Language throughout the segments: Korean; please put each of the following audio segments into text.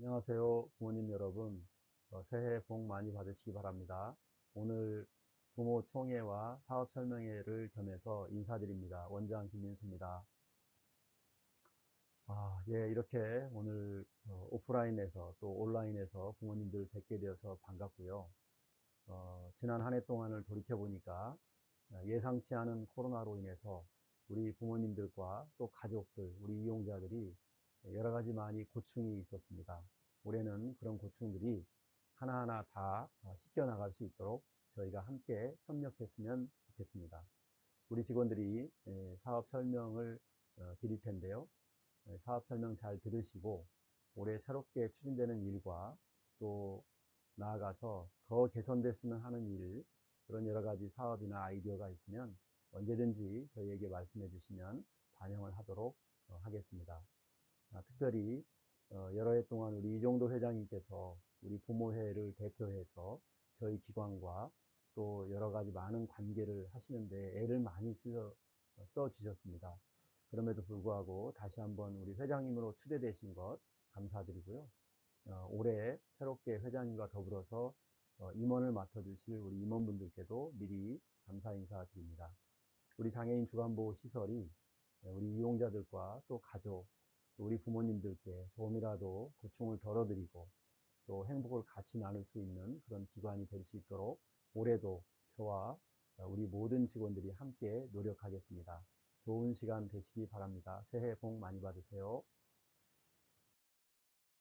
안녕하세요 부모님 여러분. 어, 새해 복 많이 받으시기 바랍니다. 오늘 부모 총회와 사업 설명회를 겸해서 인사드립니다. 원장 김민수입니다. 아, 예, 이렇게 오늘 어, 오프라인에서 또 온라인에서 부모님들 뵙게 되어서 반갑고요. 어, 지난 한 해 동안을 돌이켜 보니까 예상치 않은 코로나로 인해서 우리 부모님들과 또 가족들 우리 이용자들이 여러 가지 많이 고충이 있었습니다. 올해는 그런 고충들이 하나하나 다 씻겨 나갈 수 있도록 저희가 함께 협력했으면 좋겠습니다. 우리 직원들이 예, 사업 설명을 어, 드릴 텐데요. 예, 사업 설명 잘 들으시고 올해 새롭게 추진되는 일과 또 나아가서 더 개선됐으면 하는 일 그런 여러 가지 사업이나 아이디어가 있으면 언제든지 저희에게 말씀해 주시면 반영을 하도록 어, 하겠습니다. 아, 특별히 어, 여러 해 동안 우리 이정도 회장님께서 우리 부모회를 대표해서 저희 기관과 또 여러 가지 많은 관계를 하시는데 애를 많이 써, 써 주셨습니다. 그럼에도 불구하고 다시 한번 우리 회장님으로 추대되신 것 감사드리고요. 어, 올해 새롭게 회장님과 더불어서 어, 임원을 맡아주실 우리 임원분들께도 미리 감사 인사드립니다. 우리 장애인 주간보호 시설이 우리 이용자들과 또 가족, 우리 부모님들께 조금이라도 고충을 덜어드리고 또 행복을 같이 나눌 수 있는 그런 기관이 될 수 있도록 올해도 저와 우리 모든 직원들이 함께 노력하겠습니다. 좋은 시간 되시기 바랍니다. 새해 복 많이 받으세요.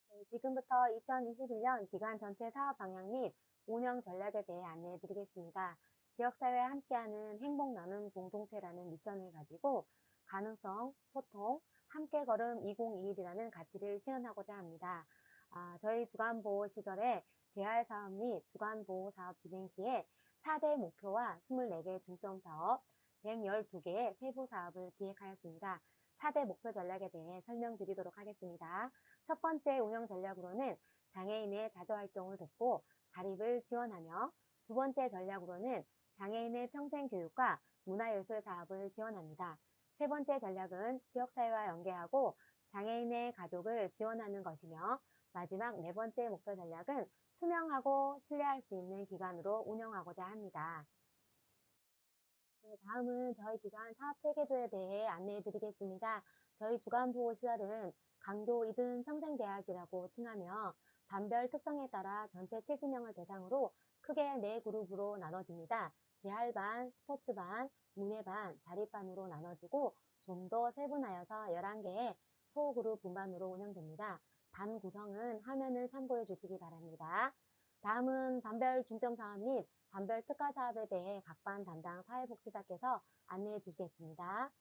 네, 지금부터 2021년 기관 전체 사업 방향 및 운영 전략에 대해 안내해 드리겠습니다. 지역사회와 함께하는 행복 나눔 공동체라는 미션을 가지고 가능성, 소통, 함께 걸음 2021이라는 가치를 실현하고자 합니다. 아, 저희 주간보호 시설의 재활 사업 및 주간보호 사업 진행 시에 4대 목표와 24개 중점 사업, 112개의 세부 사업을 기획하였습니다. 4대 목표 전략에 대해 설명드리도록 하겠습니다. 첫 번째 운영 전략으로는 장애인의 자조활동을 돕고 자립을 지원하며 두 번째 전략으로는 장애인의 평생 교육과 문화예술 사업을 지원합니다. 세 번째 전략은 지역사회와 연계하고 장애인의 가족을 지원하는 것이며 마지막 네 번째 목표 전략은 투명하고 신뢰할 수 있는 기관으로 운영하고자 합니다. 네, 다음은 저희 기관 사업 체계조에 대해 안내해 드리겠습니다. 저희 주간보호시설은 강교 2등 평생대학이라고 칭하며 반별 특성에 따라 전체 70명을 대상으로 크게 4그룹으로 나눠집니다. 재활반, 스포츠반, 문예반, 자립반으로 나눠지고 좀 더 세분하여서 11개의 소그룹 분반으로 운영됩니다. 반 구성은 화면을 참고해 주시기 바랍니다. 다음은 반별 중점 사업 및 반별 특화 사업에 대해 각 반 담당 사회복지사께서 안내해 주시겠습니다.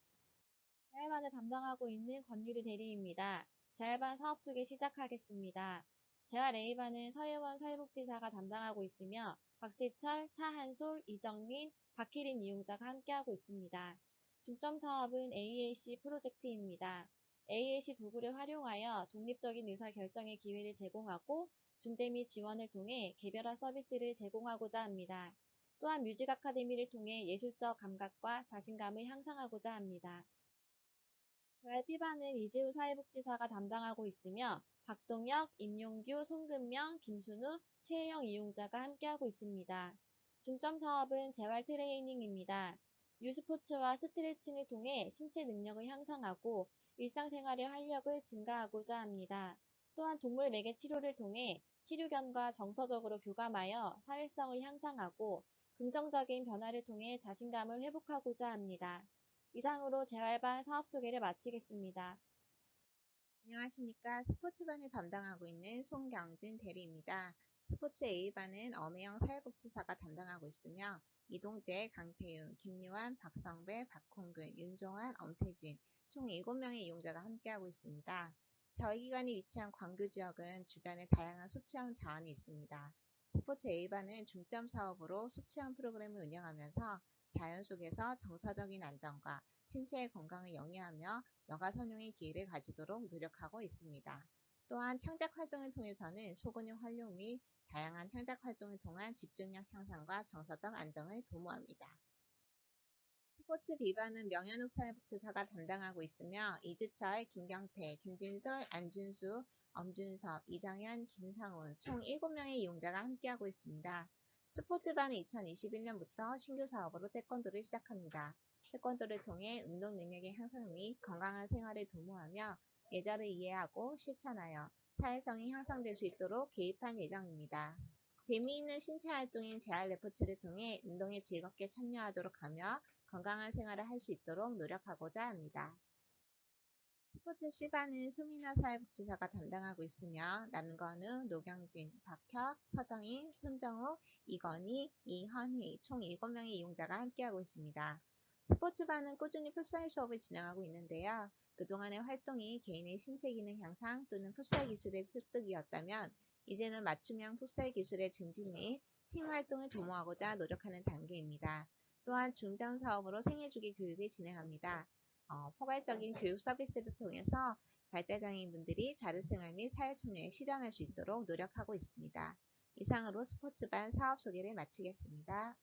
재활반을 담당하고 있는 권유리 대리입니다. 재활반 사업 소개 시작하겠습니다. 재활 A반은 서혜원 사회복지사가 담당하고 있으며 박세철, 차한솔, 이정민, 박희린 이용자가 함께하고 있습니다. 중점 사업은 AAC 프로젝트입니다. AAC 도구를 활용하여 독립적인 의사결정의 기회를 제공하고 중재 및 지원을 통해 개별화 서비스를 제공하고자 합니다. 또한 뮤직 아카데미를 통해 예술적 감각과 자신감을 향상하고자 합니다. 재활 B반은 이재우 사회복지사가 담당하고 있으며 박동혁, 임용규, 송근명, 김순우, 최혜영 이용자가 함께하고 있습니다. 중점 사업은 재활 트레이닝입니다. 유스포츠와 스트레칭을 통해 신체 능력을 향상하고 일상생활의 활력을 증가하고자 합니다. 또한 동물 매개 치료를 통해 치료견과 정서적으로 교감하여 사회성을 향상하고 긍정적인 변화를 통해 자신감을 회복하고자 합니다. 이상으로 재활반 사업 소개를 마치겠습니다. 안녕하십니까. 스포츠반을 담당하고 있는 송경진 대리입니다. 스포츠 A반은 엄혜영 사회복지사가 담당하고 있으며 이동재, 강태윤, 김유한, 박성배, 박홍근, 윤종환, 엄태진 총 7명의 이용자가 함께하고 있습니다. 저희 기관이 위치한 광교 지역은 주변에 다양한 숙취원 자원이 있습니다. 스포츠 A반은 중점 사업으로 숙취원 프로그램을 운영하면서 자연 속에서 정서적인 안정과 신체의 건강을 영위하며 여가 선용의 기회를 가지도록 노력하고 있습니다. 또한 창작 활동을 통해서는 소근육 활용 및 다양한 창작 활동을 통한 집중력 향상과 정서적 안정을 도모합니다. 스포츠 비반은 명현욱 사회복지사가 담당하고 있으며 이주철, 김경태, 김진솔, 안준수, 엄준섭, 이정현, 김상훈 총 7명의 이용자가 함께하고 있습니다. 스포츠반은 2021년부터 신규 사업으로 태권도를 시작합니다. 태권도를 통해 운동 능력의 향상 및 건강한 생활을 도모하며 예절을 이해하고 실천하여 사회성이 향상될 수 있도록 개입한 예정입니다. 재미있는 신체 활동인 재활 레포츠를 통해 운동에 즐겁게 참여하도록 하며 건강한 생활을 할 수 있도록 노력하고자 합니다. 스포츠 C반은 소민화 사회복지사가 담당하고 있으며 남건우, 노경진, 박혁, 서정인, 손정욱, 이건희, 이현희 총 7명의 이용자가 함께하고 있습니다. 스포츠반은 꾸준히 풋살 수업을 진행하고 있는데요. 그동안의 활동이 개인의 신체 기능 향상 또는 풋살 기술의 습득이었다면 이제는 맞춤형 풋살 기술의 증진 및 팀 활동을 도모하고자 노력하는 단계입니다. 또한 중점 사업으로 생애주기 교육을 진행합니다. 어, 포괄적인 교육 서비스를 통해서 발달장애인분들이 자립생활 및 사회 참여에 실현할 수 있도록 노력하고 있습니다. 이상으로 스포츠반 사업 소개를 마치겠습니다.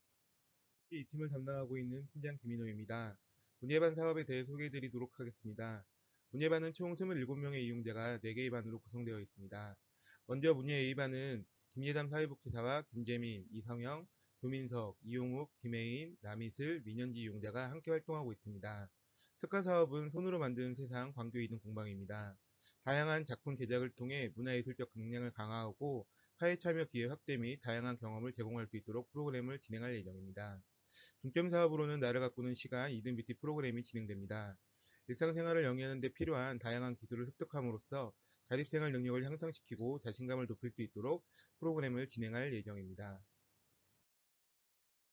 이 팀을 담당하고 있는 팀장 김인호입니다. 문예반 사업에 대해 소개해드리도록 하겠습니다. 문예반은 총 27명의 이용자가 4개의 반으로 구성되어 있습니다. 먼저 문예 A반은 김예담 사회복지사와 김재민, 이성영, 조민석, 이용욱, 김혜인, 남이슬, 민현지 이용자가 함께 활동하고 있습니다. 특화 사업은 손으로 만드는 세상 광교 이동 공방입니다. 다양한 작품 제작을 통해 문화예술적 역량을 강화하고 사회 참여 기회 확대 및 다양한 경험을 제공할 수 있도록 프로그램을 진행할 예정입니다. 중점 사업으로는 나를 가꾸는 시간 이든 뷰티 프로그램이 진행됩니다. 일상생활을 영위하는 데 필요한 다양한 기술을 습득함으로써 자립생활 능력을 향상시키고 자신감을 높일 수 있도록 프로그램을 진행할 예정입니다.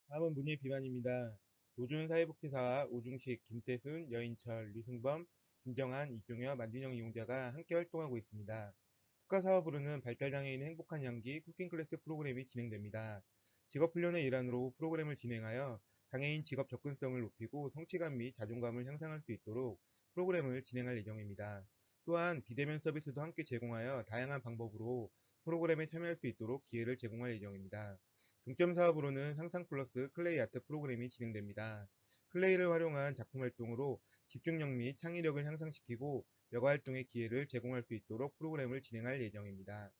다음은 문예 비반입니다. 노준 사회복지사와 오중식, 김태순, 여인철, 류승범, 김정한, 이종여, 만준영 이용자가 함께 활동하고 있습니다. 특화 사업으로는 발달장애인의 행복한 향기 쿠킹 클래스 프로그램이 진행됩니다. 직업훈련의 일환으로 프로그램을 진행하여 장애인 직업 접근성을 높이고 성취감 및 자존감을 향상할 수 있도록 프로그램을 진행할 예정입니다. 또한 비대면 서비스도 함께 제공하여 다양한 방법으로 프로그램에 참여할 수 있도록 기회를 제공할 예정입니다. 중점 사업으로는 상상 플러스 클레이 아트 프로그램이 진행됩니다. 클레이를 활용한 작품 활동으로 집중력 및 창의력을 향상시키고 여가 활동의 기회를 제공할 수 있도록 프로그램을 진행할 예정입니다.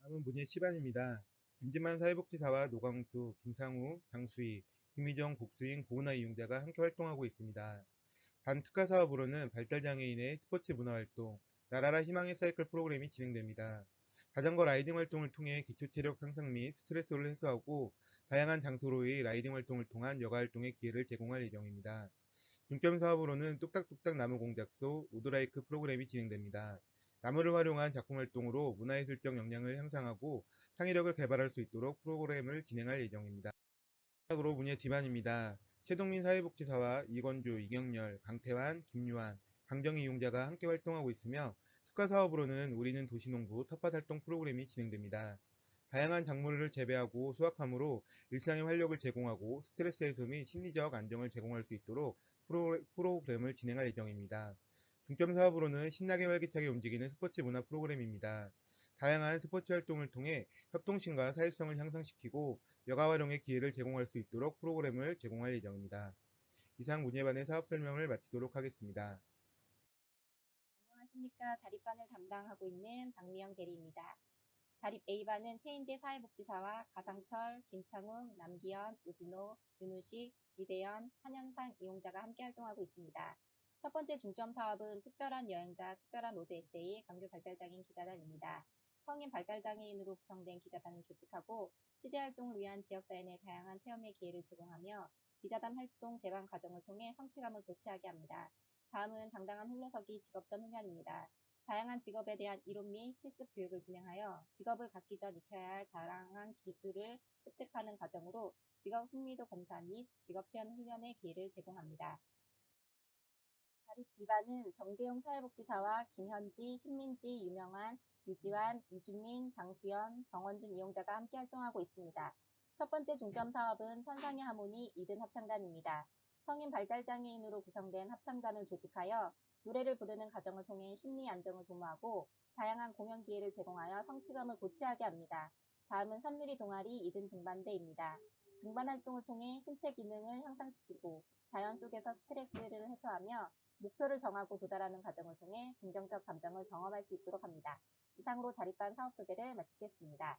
다음은 문예 시반입니다. 김진만 사회복지사와 노광수, 김상우, 장수희, 김희정, 복수인, 고은아 이용자가 함께 활동하고 있습니다. 반 특화 사업으로는 발달장애인의 스포츠 문화활동, 나라라 희망의 사이클 프로그램이 진행됩니다. 자전거 라이딩 활동을 통해 기초 체력 향상 및 스트레스를 해소하고 다양한 장소로의 라이딩 활동을 통한 여가 활동의 기회를 제공할 예정입니다. 중점 사업으로는 뚝딱뚝딱 나무 공작소, 오드라이크 프로그램이 진행됩니다. 나무를 활용한 작품 활동으로 문화예술적 역량을 향상하고 창의력을 개발할 수 있도록 프로그램을 진행할 예정입니다. 마지막으로 문예 디반입니다. 최동민 사회복지사와 이건주, 이경렬, 강태환, 김유한, 강정희 이용자가 함께 활동하고 있으며 특화 사업으로는 우리는 도시농부 텃밭 활동 프로그램이 진행됩니다. 다양한 작물을 재배하고 수확함으로 일상의 활력을 제공하고 스트레스 해소 및 심리적 안정을 제공할 수 있도록 프로, 프로그램을 진행할 예정입니다. 중점 사업으로는 신나게 활기차게 움직이는 스포츠 문화 프로그램입니다. 다양한 스포츠 활동을 통해 협동심과 사회성을 향상시키고 여가 활용의 기회를 제공할 수 있도록 프로그램을 제공할 예정입니다. 이상 문예반의 사업 설명을 마치도록 하겠습니다. 안녕하십니까. 자립반을 담당하고 있는 박미영 대리입니다. 자립 A반은 최인재 사회복지사와 가상철, 김창웅, 남기현, 우진호, 윤우식, 이대현, 한현상 이용자가 함께 활동하고 있습니다. 첫 번째 중점 사업은 특별한 여행자, 특별한 로드 에세이, 강교 발달장애인 기자단입니다. 성인 발달장애인으로 구성된 기자단을 조직하고 취재 활동을 위한 지역사회 내 다양한 체험의 기회를 제공하며 기자단 활동 제반 과정을 통해 성취감을 고취하게 합니다. 다음은 당당한 홀로서기 직업전 훈련입니다. 다양한 직업에 대한 이론 및 실습 교육을 진행하여 직업을 갖기 전 익혀야 할 다양한 기술을 습득하는 과정으로 직업 흥미도 검사 및 직업 체험 훈련의 기회를 제공합니다. 자립 B반은 정재용 사회복지사와 김현지, 신민지, 유명한, 유지환, 이준민, 장수연, 정원준 이용자가 함께 활동하고 있습니다. 첫 번째 중점 사업은 천상의 하모니 이든 합창단입니다. 성인 발달장애인으로 구성된 합창단을 조직하여 노래를 부르는 과정을 통해 심리 안정을 도모하고 다양한 공연 기회를 제공하여 성취감을 고취하게 합니다. 다음은 산누리 동아리 이든 등반대입니다. 등반 활동을 통해 신체 기능을 향상시키고 자연 속에서 스트레스를 해소하며 목표를 정하고 도달하는 과정을 통해 긍정적 감정을 경험할 수 있도록 합니다. 이상으로 자립반 사업 소개를 마치겠습니다.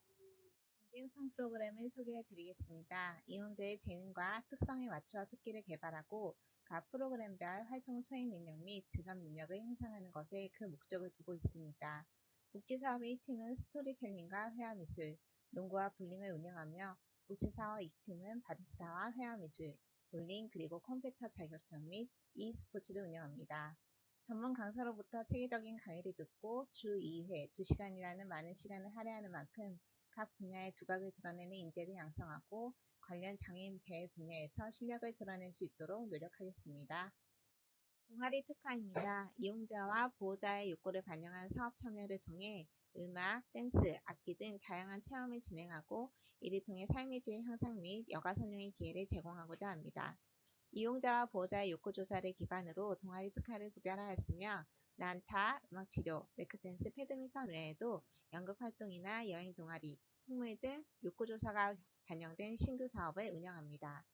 경기육성 프로그램을 소개해 드리겠습니다. 이용자의 재능과 특성에 맞추어 특기를 개발하고 각 프로그램별 활동 수행 능력 및 득암 능력을 향상하는 것에 그 목적을 두고 있습니다. 복지사업의 1팀은 스토리텔링과 회화미술, 농구와 볼링을 운영하며 복지사업 2팀은 바리스타와 회화미술, 볼링 그리고 컴퓨터 자격증 및 e스포츠를 운영합니다. 전문 강사로부터 체계적인 강의를 듣고 주 2회 2시간이라는 많은 시간을 할애하는 만큼 각 분야의 두각을 드러내는 인재를 양성하고 관련 장애인 대회 분야에서 실력을 드러낼 수 있도록 노력하겠습니다. 동아리 특화입니다. 이용자와 보호자의 욕구를 반영한 사업 참여를 통해 음악, 댄스, 악기 등 다양한 체험을 진행하고 이를 통해 삶의 질 향상 및 여가 선용의 기회를 제공하고자 합니다. 이용자와 보호자의 욕구 조사를 기반으로 동아리 특화를 구별하였으며 난타, 음악치료, 레크댄스, 패드민턴 외에도 연극 활동이나 여행 동아리, 풍물 등 욕구 조사가 반영된 신규 사업을 운영합니다.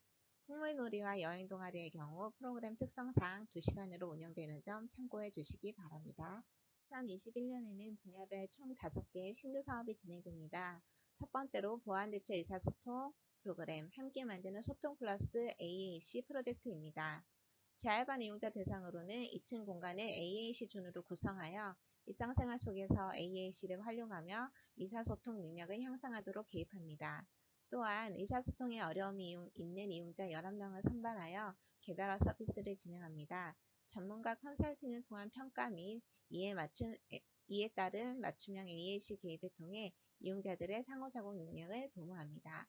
풍물놀이와 여행 동아리의 경우 프로그램 특성상 2시간으로 운영되는 점 참고해 주시기 바랍니다. 2021년에는 분야별 총 5개의 신규 사업이 진행됩니다. 첫 번째로 보안대체 의사소통 프로그램 함께 만드는 소통 플러스 AAC 프로젝트입니다. 재활반 이용자 대상으로는 2층 공간을 AAC 준으로 구성하여 일상생활 속에서 AAC를 활용하며 의사소통 능력을 향상하도록 개입합니다. 또한 의사소통에 어려움이 있는 이용자 11명을 선발하여 개별화 서비스를 진행합니다. 전문가 컨설팅을 통한 평가 및 이에, 맞춘, 이에 따른 맞춤형 AAC 개입을 통해 이용자들의 상호작용 능력을 도모합니다.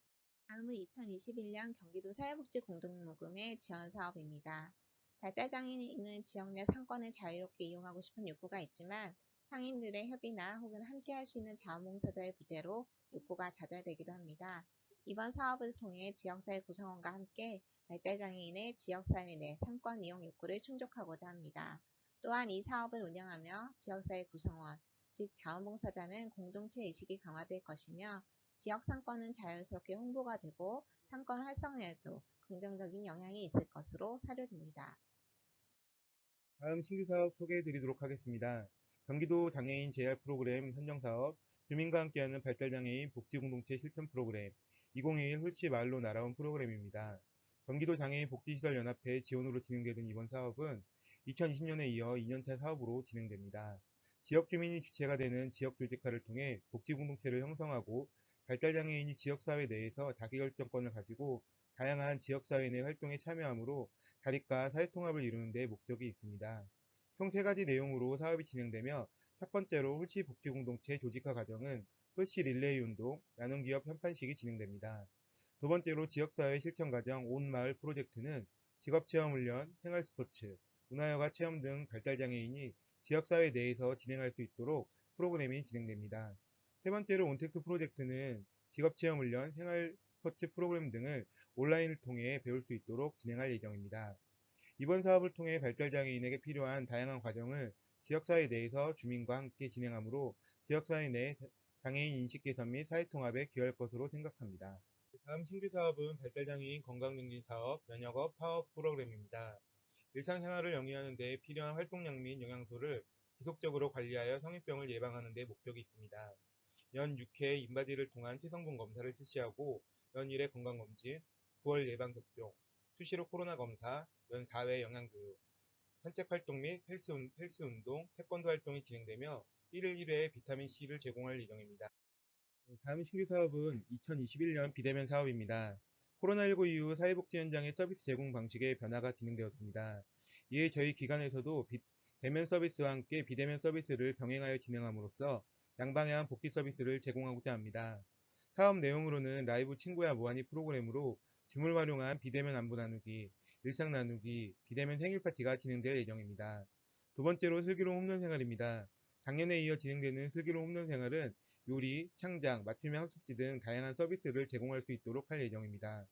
다음은 2021년 경기도 사회복지 공동모금의 지원 사업입니다. 발달 장애인이 있는 지역 내 상권을 자유롭게 이용하고 싶은 욕구가 있지만 상인들의 협의나 혹은 함께 할 수 있는 자원봉사자의 부재로 욕구가 좌절되기도 합니다. 이번 사업을 통해 지역사회 구성원과 함께 발달장애인의 지역사회 내 상권 이용 욕구를 충족하고자 합니다. 또한 이 사업을 운영하며 지역사회 구성원, 즉 자원봉사자는 공동체 의식이 강화될 것이며 지역 상권은 자연스럽게 홍보가 되고 상권 활성화에도 긍정적인 영향이 있을 것으로 사료됩니다. 다음 신규 사업 소개해 드리도록 하겠습니다. 경기도 장애인 재활 프로그램 선정 사업, 주민과 함께하는 발달장애인 복지공동체 실천 프로그램, 2021 홀치 마을로 날아온 프로그램입니다. 경기도 장애인 복지시설연합회 지원으로 진행되는 이번 사업은 2020년에 이어 2년차 사업으로 진행됩니다. 지역 주민이 주체가 되는 지역 조직화를 통해 복지공동체를 형성하고 발달장애인이 지역사회 내에서 자기결정권을 가지고 다양한 지역사회 내 활동에 참여하므로 자립과 사회통합을 이루는 데 목적이 있습니다. 총 세 가지 내용으로 사업이 진행되며 첫 번째로 홀씨 복지공동체 조직화 과정은 홀씨 릴레이 운동, 나눔기업 현판식이 진행됩니다. 두 번째로 지역사회 실천 과정 온마을 프로젝트는 직업체험훈련, 생활스포츠, 문화여가 체험 등 발달장애인이 지역사회 내에서 진행할 수 있도록 프로그램이 진행됩니다. 세 번째로 온택트 프로젝트는 직업체험훈련, 생활 스포츠 프로그램 등을 온라인을 통해 배울 수 있도록 진행할 예정입니다. 이번 사업을 통해 발달장애인에게 필요한 다양한 과정을 지역사회 내에서 주민과 함께 진행하므로 지역사회 내 장애인 인식 개선 및 사회 통합에 기여할 것으로 생각합니다. 다음 신규 사업은 발달장애인 건강증진 사업, 면역업 파워 프로그램입니다. 일상생활을 영위하는 데 필요한 활동량 및 영양소를 지속적으로 관리하여 성인병을 예방하는 데 목적이 있습니다. 연 6회 인바디를 통한 체성분 검사를 실시하고 연 1회 건강검진, 9월 예방접종, 수시로 코로나 검사, 연 4회 영양교육, 산책활동 및 헬스, 헬스 운동, 태권도 활동이 진행되며 1일 1회 비타민C를 제공할 예정입니다. 네, 다음 신규 사업은 2021년 비대면 사업입니다. 코로나19 이후 사회복지 현장의 서비스 제공 방식의 변화가 진행되었습니다. 이에 저희 기관에서도 비, 대면 서비스와 함께 비대면 서비스를 병행하여 진행함으로써 양방향 복지 서비스를 제공하고자 합니다. 사업 내용으로는 라이브 친구야 모하니 프로그램으로 줌을 활용한 비대면 안부 나누기, 일상 나누기, 비대면 생일 파티가 진행될 예정입니다. 두 번째로 슬기로운 홈런 생활입니다. 작년에 이어 진행되는 슬기로운 홈런 생활은 요리, 창작, 맞춤형 학습지 등 다양한 서비스를 제공할 수 있도록 할 예정입니다.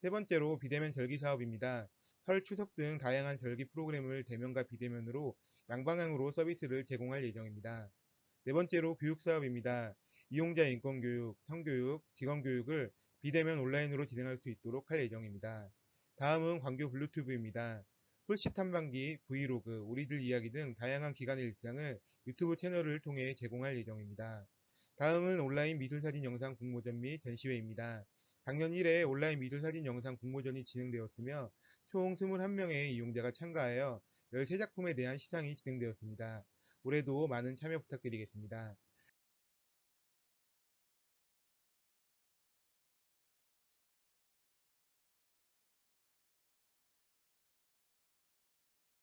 세 번째로 비대면 절기 사업입니다. 설, 추석 등 다양한 절기 프로그램을 대면과 비대면으로 양방향으로 서비스를 제공할 예정입니다. 네 번째로 교육 사업입니다. 이용자 인권교육, 성교육, 직원교육을 비대면 온라인으로 진행할 수 있도록 할 예정입니다. 다음은 광교 블루튜브입니다. 홀씨 탐방기, 브이로그, 우리들 이야기 등 다양한 기관의 일상을 유튜브 채널을 통해 제공할 예정입니다. 다음은 온라인 미술사진 영상 공모전 및 전시회입니다. 작년 1회 온라인 미술사진 영상 공모전이 진행되었으며 총 21명의 이용자가 참가하여 13작품에 대한 시상이 진행되었습니다. 올해도 많은 참여 부탁드리겠습니다.